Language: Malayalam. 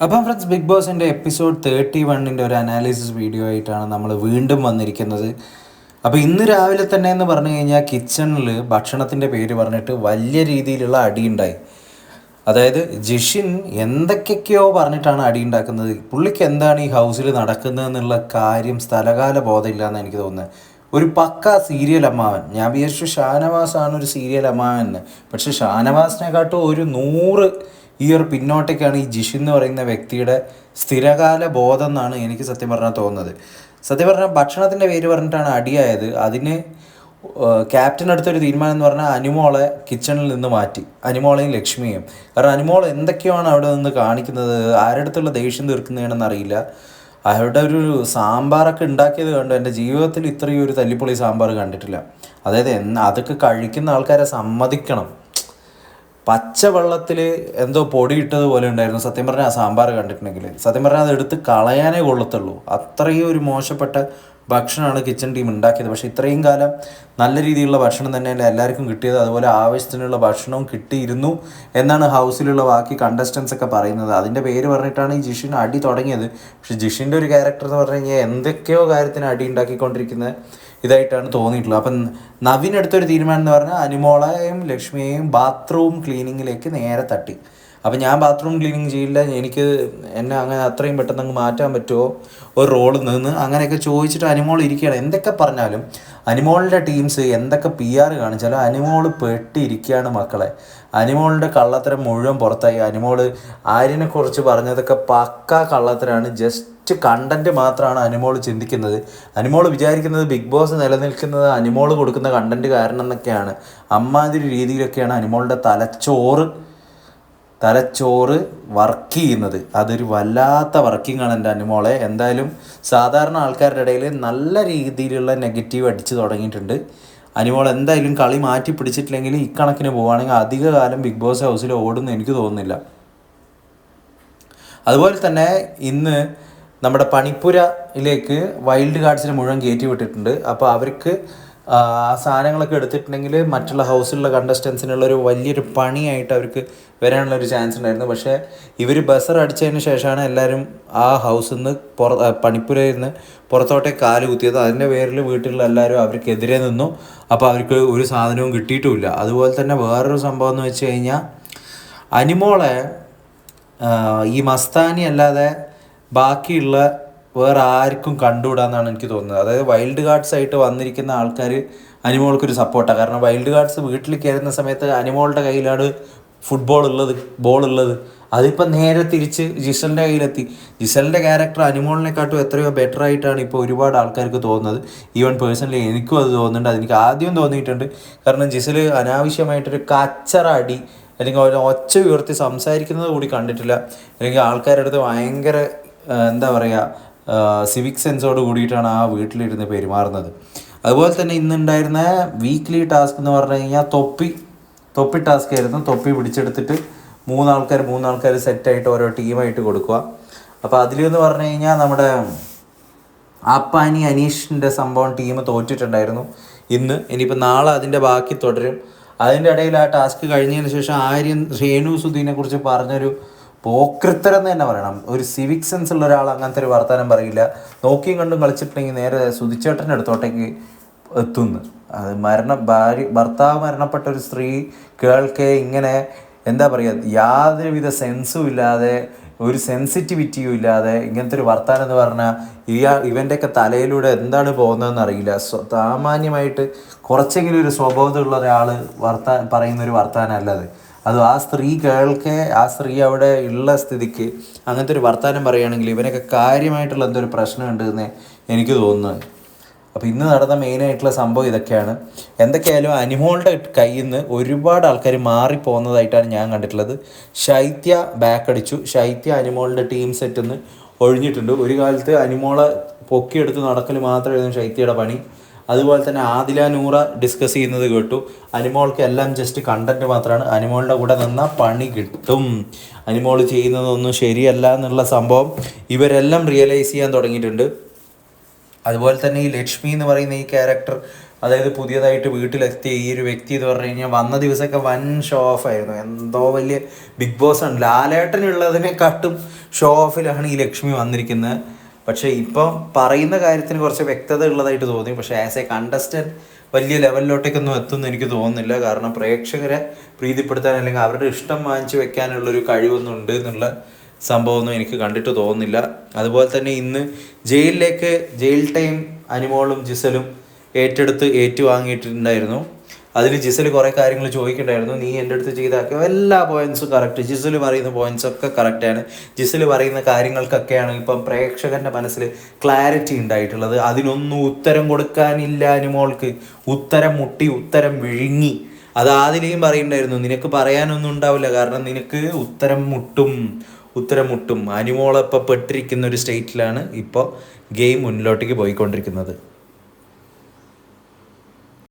അപ്പം ഫ്രണ്ട്സ് ബിഗ് ബോസിന്റെ എപ്പിസോഡ് തേർട്ടി വണ്ണിന്റെ ഒരു അനാലിസിസ് വീഡിയോ ആയിട്ടാണ് നമ്മൾ വീണ്ടും വന്നിരിക്കുന്നത്. അപ്പോൾ ഇന്ന് രാവിലെ തന്നെ എന്ന് പറഞ്ഞു കഴിഞ്ഞാൽ കിച്ചണിൽ ഭക്ഷണത്തിന്റെ പേര് പറഞ്ഞിട്ട് വലിയ രീതിയിലുള്ള അടിയുണ്ടായി അതായത് ജിഷിൻ എന്തൊക്കെയൊക്കെയോ പറഞ്ഞിട്ടാണ് അടി ഉണ്ടാക്കുന്നത്. പുള്ളിക്ക് എന്താണ് ഈ ഹൗസിൽ നടക്കുന്നത് എന്നുള്ള കാര്യം സ്ഥലകാല ബോധമില്ല എന്ന് എനിക്ക് തോന്നുന്നത്. ഒരു പക്ക സീരിയൽ അമ്മാവൻ. ഞാൻ വിചാരിച്ചു ഷാനവാസാണ് ഒരു സീരിയൽ അമ്മാവൻ എന്ന്. പക്ഷെ ഷാനവാസിനെക്കാട്ടും ഒരു നൂറ് ഇയർ പിന്നോട്ടേക്കാണ് ഈ ജിഷു എന്ന് പറയുന്ന വ്യക്തിയുടെ സ്ഥിരകാല ബോധം എന്നാണ് എനിക്ക് സത്യം പറഞ്ഞാൽ തോന്നുന്നത്. സത്യം പറഞ്ഞാൽ ഭക്ഷണത്തിന്റെ പേര് പറഞ്ഞിട്ടാണ് അടിയായത്. അതിന് ക്യാപ്റ്റൻ അടുത്തൊരു തീരുമാനം എന്ന് പറഞ്ഞാൽ അനുമോളെ കിച്ചണിൽ നിന്ന് മാറ്റി. അനുമോളെയും ലക്ഷ്മിയും കാരണം അനുമോൾ എന്തൊക്കെയാണ് അവിടെ നിന്ന് കാണിക്കുന്നത്? ആരുടെ അടുത്തുള്ള ദേഷ്യം തീർക്കുന്നതാണെന്ന് അറിയില്ല. അവരുടെ ഒരു സാമ്പാറൊക്കെ ഉണ്ടാക്കിയത് കണ്ടു. എന്റെ ജീവിതത്തിൽ ഇത്രയും ഒരു തല്ലിപ്പൊളി സാമ്പാർ കണ്ടിട്ടില്ല. അതായത് അതൊക്കെ കഴിക്കുന്ന ആൾക്കാരെ സമ്മതിക്കണം. പച്ചവെള്ളത്തിൽ എന്തോ പൊടിയിട്ടത് പോലെ ഉണ്ടായിരുന്നു. സത്യം പറഞ്ഞാൽ ആ സാമ്പാർ കണ്ടിട്ടുണ്ടെങ്കിൽ. സത്യം പറഞ്ഞാൽ അത് എടുത്ത് കളയാനേ കൊള്ളത്തുള്ളൂ. അത്രയും ഒരു മോശപ്പെട്ട ഭക്ഷണമാണ് കിച്ചൺ ടീം ഉണ്ടാക്കിയത്. പക്ഷേ ഇത്രയും കാലം നല്ല രീതിയിലുള്ള ഭക്ഷണം തന്നെയല്ല എല്ലാവർക്കും കിട്ടിയത്. അതുപോലെ ആവശ്യത്തിനുള്ള ഭക്ഷണവും കിട്ടിയിരുന്നു എന്നാണ് ഹൗസിലുള്ള ബാക്കി കണ്ടസ്റ്റൻസ് ഒക്കെ പറയുന്നത്. അതിന്റെ പേര് പറഞ്ഞിട്ടാണ് ഈ ജിഷിൻ അടി തുടങ്ങിയത്. പക്ഷേ ജിഷിന്റെ ഒരു ക്യാരക്ടർ എന്ന് പറഞ്ഞു കഴിഞ്ഞാൽ എന്തൊക്കെയോ കാര്യത്തിന് അടി ഉണ്ടാക്കിക്കൊണ്ടിരിക്കുന്നത്. ഇതായിട്ടാണ് തോന്നിയിട്ടുള്ളത്. അപ്പം നവീൻ എടുത്തൊരു തീരുമാനം എന്ന് പറഞ്ഞാൽ അനുമോളെയും ലക്ഷ്മിയെയും ബാത്റൂം ക്ലീനിങ്ങിലേക്ക് നേരെ തട്ടി. അപ്പം ഞാൻ ബാത്റൂം ക്ലീനിങ് ചെയ്യില്ല എനിക്ക് എന്നെ അങ്ങനെ അത്രയും പെട്ടെന്ന് അങ്ങ് മാറ്റാൻ പറ്റുമോ ഒരു റോളിൽ നിന്ന് അങ്ങനെയൊക്കെ ചോദിച്ചിട്ട് അനിമോൾ ഇരിക്കുകയാണ്. എന്തൊക്കെ പറഞ്ഞാലും അനുമോളിന്റെ ടീംസ് എന്തൊക്കെ പി ആർ കാണിച്ചാലും അനുമോൾ പെട്ടിരിക്കുകയാണ് മക്കളെ. അനുമോളിന്റെ കള്ളത്തരം മുഴുവൻ പുറത്തായി. അനുമോൾ ആര്യനെക്കുറിച്ച് പറഞ്ഞതൊക്കെ പക്ക കള്ളത്തരാണ്. ജസ്റ്റ് കണ്ടന്റ് മാത്രമാണ് അനുമോൾ ചിന്തിക്കുന്നത്. അനുമോൾ വിചാരിക്കുന്നത് ബിഗ് ബോസ് നിലനിൽക്കുന്നത് അനുമോൾ കൊടുക്കുന്ന കണ്ടന്റ് കാരണം എന്നൊക്കെയാണ് അമ്മാതിരി രീതിയിലൊക്കെയാണ് അനുമോളുടെ തലച്ചോറ് തലച്ചോറ് വർക്ക് ചെയ്യുന്നത്. അതൊരു വല്ലാത്ത വർക്കിംഗ് ആണ് എന്റെ അനുമോളെ. എന്തായാലും സാധാരണ ആൾക്കാരുടെ ഇടയിൽ നല്ല രീതിയിലുള്ള നെഗറ്റീവ് അടിച്ചു തുടങ്ങിയിട്ടുണ്ട്. അനുമോൾ എന്തായാലും കളി മാറ്റി പിടിച്ചിട്ടില്ലെങ്കിൽ ഇക്കണക്കിന് പോവുകയാണെങ്കിൽ അധിക കാലം ബിഗ് ബോസ് ഹൗസിൽ ഓടുന്നു എനിക്ക് തോന്നുന്നില്ല. അതുപോലെ തന്നെ ഇന്ന് നമ്മുടെ പണിപ്പുരയിലേക്ക് വൈൽഡ് കാർഡ്സിന് മുഴുവൻ കയറ്റി വിട്ടിട്ടുണ്ട്. അപ്പോൾ അവർക്ക് സാധനങ്ങളൊക്കെ എടുത്തിട്ടുണ്ടെങ്കിൽ മറ്റുള്ള ഹൗസിലുള്ള കണ്ടസ്റ്റൻസിനുള്ള ഒരു വലിയൊരു പണിയായിട്ട് അവർക്ക് വരാനുള്ള ഒരു ചാൻസ് ഉണ്ടായിരുന്നു. പക്ഷേ ഇവർ ബസർ അടിച്ചതിന് ശേഷമാണ് എല്ലാവരും ആ ഹൗസിൽ നിന്ന് പുറ ആ പണിപ്പുരയിൽ നിന്ന് പുറത്തോട്ടേക്ക് കാൽ കുത്തിയത്. അതിന്റെ പേരിൽ വീട്ടിലുള്ള എല്ലാവരും അവർക്കെതിരെ നിന്നു. അപ്പോൾ അവർക്ക് ഒരു സാധനവും കിട്ടിയിട്ടുമില്ല. അതുപോലെ തന്നെ വേറൊരു സംഭവം എന്ന് വെച്ച് കഴിഞ്ഞാൽ അനിമോളെ ഈ മസ്താനി അല്ലാതെ ബാക്കിയുള്ള വേറെ ആർക്കും കണ്ടുകൂടാന്നാണ് എനിക്ക് തോന്നുന്നത്. അതായത് വൈൽഡ് ഗാർഡ്സ് ആയിട്ട് വന്നിരിക്കുന്ന ആൾക്കാർ അനിമോൾക്കൊരു സപ്പോർട്ടാണ് കാരണം വൈൽഡ് ഗാർഡ്സ് വീട്ടിൽ കയറുന്ന സമയത്ത് അനിമോളുടെ കയ്യിലാണ് ഫുട്ബോൾ ഉള്ളത് ബോൾ ഉള്ളത്. അതിപ്പോൾ നേരെ തിരിച്ച് ജിസലിന്റെ കയ്യിലെത്തി. ജിസലിന്റെ ക്യാരക്ടർ അനിമോളിനെക്കാട്ടും എത്രയോ ബെറ്റർ ആയിട്ടാണ് ഇപ്പോൾ ഒരുപാട് ആൾക്കാർക്ക് തോന്നുന്നത്. ഈവൻ പേഴ്സണലി എനിക്കും അത് തോന്നുന്നുണ്ട്. അതെനിക്ക് ആദ്യം തോന്നിയിട്ടുണ്ട്. കാരണം ജിസൽ അനാവശ്യമായിട്ടൊരു കച്ചറ അടി അല്ലെങ്കിൽ ഒരു ഒച്ച ഉയർത്തി സംസാരിക്കുന്നത് കൂടി കണ്ടിട്ടില്ല. അല്ലെങ്കിൽ ആൾക്കാരുടെ അടുത്ത് ഭയങ്കര എന്താ പറയുക സിവിക് സെൻസോട് കൂടിയിട്ടാണ് ആ വീട്ടിലിരുന്ന് പെരുമാറുന്നത്. അതുപോലെ തന്നെ ഇന്നുണ്ടായിരുന്ന വീക്ക്ലി ടാസ്ക് എന്ന് പറഞ്ഞു കഴിഞ്ഞാൽ തൊപ്പി തൊപ്പി ടാസ്ക് ആയിരുന്നു. തൊപ്പി പിടിച്ചെടുത്തിട്ട് മൂന്നാൾക്കാർ മൂന്നാൾക്കാർ സെറ്റായിട്ട് ഓരോ ടീമായിട്ട് കൊടുക്കുക. അപ്പോൾ അതിലെന്ന് പറഞ്ഞു കഴിഞ്ഞാൽ നമ്മുടെ ആപ്പാനി അനീഷിന്റെ സംഭവം ടീം തോറ്റിട്ടുണ്ടായിരുന്നു ഇന്ന്. ഇനിയിപ്പോൾ നാളെ അതിന്റെ ബാക്കി തുടരും. അതിന്റെ ഇടയിൽ ആ ടാസ്ക് കഴിഞ്ഞതിന് ശേഷം ആര്യൻ രേണു സുധീനെ കുറിച്ച് പറഞ്ഞൊരു പോക്കൃത്തരം തന്നെ പറയണം. ഒരു സിവിക് സെൻസ് ഉള്ള ഒരാൾ അങ്ങനത്തെ ഒരു വർത്തമാനം പറയില്ല. നോക്കിയും കണ്ടും കളിച്ചിട്ടുണ്ടെങ്കിൽ നേരെ സുതിച്ചേട്ടന്റെ അടുത്തോട്ടേക്ക് എത്തുന്നു. അത് മരണ ഭാര്യ ഭർത്താവ് മരണപ്പെട്ട ഒരു സ്ത്രീ കേൾക്കെ ഇങ്ങനെ എന്താ പറയുക യാതൊരുവിധ സെൻസും ഇല്ലാതെ ഒരു സെൻസിറ്റിവിറ്റിയും ഇല്ലാതെ ഇങ്ങനത്തെ ഒരു വർത്താനം എന്ന് പറഞ്ഞാൽ ഇയാ ഇവന്റെയൊക്കെ തലയിലൂടെ എന്താണ് പോകുന്നതെന്ന് അറിയില്ല. സാമാന്യമായിട്ട് കുറച്ചെങ്കിലും ഒരു സ്വഭാവത്തിലുള്ള ഒരാൾ വർത്താ പറയുന്ന ഒരു വർത്താനമല്ല അത് ആ സ്ത്രീ കേൾക്കെ ആ സ്ത്രീ അവിടെ ഉള്ള സ്ഥിതിക്ക് അങ്ങനത്തെ ഒരു വർത്തമാനം പറയുകയാണെങ്കിൽ ഇവനൊക്കെ കാര്യമായിട്ടുള്ള എന്തോ ഒരു പ്രശ്നമുണ്ട് എന്ന് എനിക്ക് തോന്നുന്നത് അപ്പോൾ ഇന്ന് നടന്ന മെയിനായിട്ടുള്ള സംഭവം ഇതൊക്കെയാണ്. എന്തൊക്കെയായാലും അനിമോളുടെ കയ്യിൽ നിന്ന് ഒരുപാട് ആൾക്കാർ മാറിപ്പോകുന്നതായിട്ടാണ് ഞാൻ കണ്ടിട്ടുള്ളത്. ശൈത്യ ബാക്ക് അടിച്ചു ശൈത്യ അനുമോളുടെ ടീം സെറ്റിൽ നിന്ന് ഒഴിഞ്ഞിട്ടുണ്ട്. ഒരു കാലത്ത് അനിമോളെ പൊക്കിയെടുത്ത് നടക്കൽ മാത്രമായിരുന്നു ശൈത്യയുടെ പണി. അതുപോലെ തന്നെ ആദില നൂറ ഡിസ്കസ് ചെയ്യുന്നത് കേട്ടു. അനിമോൾക്ക് എല്ലാം ജസ്റ്റ് കണ്ടന്റ് മാത്രമാണ്. അനിമോളുടെ കൂടെ നിന്നാൽ പണി കിട്ടും. അനിമോൾ ചെയ്യുന്നതൊന്നും ശരിയല്ല എന്നുള്ള സംഭവം ഇവരെല്ലാം റിയലൈസ് ചെയ്യാൻ തുടങ്ങിയിട്ടുണ്ട്. അതുപോലെ തന്നെ ഈ ലക്ഷ്മി എന്ന് പറയുന്ന ഈ ക്യാരക്ടർ അതായത് പുതിയതായിട്ട് വീട്ടിലെത്തിയ ഈ ഒരു വ്യക്തി എന്ന് പറഞ്ഞു കഴിഞ്ഞാൽ വന്ന ദിവസമൊക്കെ വൻ ഷോ ഓഫ് ആയിരുന്നു. എന്തോ വലിയ ബിഗ് ബോസ് ആണ്. ലാലേട്ടനുള്ളതിനെക്കാട്ടും ഷോ ഓഫിലാണ് ഈ ലക്ഷ്മി വന്നിരിക്കുന്നത്. പക്ഷേ ഇപ്പം പറയുന്ന കാര്യത്തിന് കുറച്ച് വ്യക്തത ഉള്ളതായിട്ട് തോന്നി. പക്ഷേ ആസ് എ കണ്ടസ്റ്റന്റ് വലിയ ലെവലിലോട്ടേക്കൊന്നും എത്തുമെന്ന് എനിക്ക് തോന്നുന്നില്ല. കാരണം പ്രേക്ഷകരെ പ്രീതിപ്പെടുത്താൻ അല്ലെങ്കിൽ അവരുടെ ഇഷ്ടം വാങ്ങിച്ചു വെക്കാനുള്ളൊരു കഴിവൊന്നും ഉണ്ട് എന്നുള്ള സംഭവമൊന്നും എനിക്ക് കണ്ടിട്ട് തോന്നുന്നില്ല. അതുപോലെ തന്നെ ഇന്ന് ജയിലിലേക്ക് ജയിൽ ടൈം അനിമോളും ജിസലും ഏറ്റെടുത്ത് ഏറ്റുവാങ്ങിയിട്ടുണ്ടായിരുന്നു. അതിൽ ജിസൽ കുറേ കാര്യങ്ങൾ ചോദിക്കണ്ടായിരുന്നു. നീ എന്റെ അടുത്ത് ചെയ്താക്കിയ എല്ലാ പോയിന്റ്സും കറക്റ്റ് ജിസൽ പറയുന്ന പോയിന്റ്സ് ഒക്കെ കറക്റ്റാണ് ജിസൽ പറയുന്ന കാര്യങ്ങൾക്കൊക്കെയാണ് ഇപ്പം പ്രേക്ഷകന്റെ മനസ്സിൽ ക്ലാരിറ്റി ഉണ്ടായിട്ടുള്ളത്. അതിനൊന്നും ഉത്തരം കൊടുക്കാനില്ല അനുമോൾക്ക് ഉത്തരം മുട്ടി ഉത്തരം വിഴുങ്ങി. അത് ആദിലെയും പറയുന്നുണ്ടായിരുന്നു. നിനക്ക് പറയാനൊന്നും ഉണ്ടാവില്ല. കാരണം നിനക്ക് ഉത്തരം മുട്ടും ഉത്തരം മുട്ടും. അനുമോളപ്പം പെട്ടിരിക്കുന്ന ഒരു സ്റ്റേറ്റിലാണ് ഇപ്പോൾ ഗെയിം മുന്നിലോട്ടേക്ക് പോയിക്കൊണ്ടിരിക്കുന്നത്.